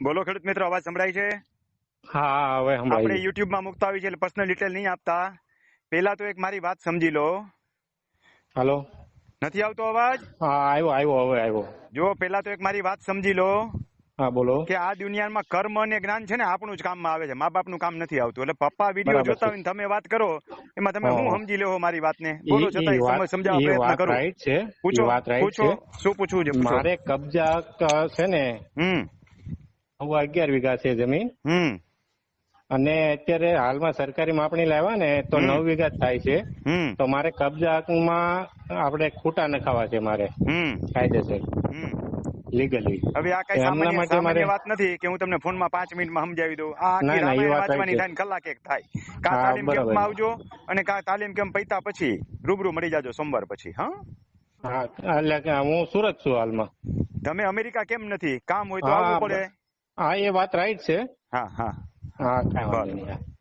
બોલો. ખેડૂત મિત્રો અવાજ સંભળાય છે? હા હવે આપણે સંભળાય યુટ્યુબમાં મુકતા આવી છે એટલે પર્સનલ ડિટેલ નહીં આપતા. પેલા તો એક મારી વાત સમજી લો. હાલો. નથી આવતો અવાજ? હા આવ્યો આવ્યો હવે આવ્યો. જો પેલા તો એક મારી વાત સમજી લો. હા બોલો. કે આ દુનિયામાં કર્મ અને જ્ઞાન છે ને આપણું જ કામમાં આવે છે. મા બાપનું કામ નથી આવતું. એટલે પપ્પા વીડિયો જોતા હોય ને તમે વાત કરો એમાં તમે હું સમજી લેવો મારી વાતને? ને બોલો છતાં વાત- સમજાવવા પ્રયત્ન વાત કરું. છે. પૂછો વાત પૂછો શું પૂછવું છે મારે કબજા છે ને હમ. હવે અગિયાર વીઘા છે જમીન. હમ. અને અત્યારે હાલમાં સરકારી માપણી લાવ્યા ને તો નવ વીઘા થાય છે. તો મારે કબજામાં આપણે ખૂટા નખાવા છે મારે. કાયદેસર લીગલી હવે આ કઈ સામાન્ય સામાન્ય વાત નથી કે હું તમને ફોનમાં પાંચ મિનિટમાં સમજાવી દઉં. આ આખી રામાયણ વાંચવાની થાય કલાક એક થાય. કા તાલીમ. કેમ્પમાં આવજો અને કા તાલીમ કેમ્પ પૈતા પછી રૂબરૂ મળી જાજો સોમવાર પછી હા? હા એટલે હું સુરત છું હાલમાં. તમે અમેરિકા કેમ નથી? કામ હોય તો આવવું પડે. હા એ વાત રાઈટ છે. હા હા. હા કાંઈ વાંધો નહીં.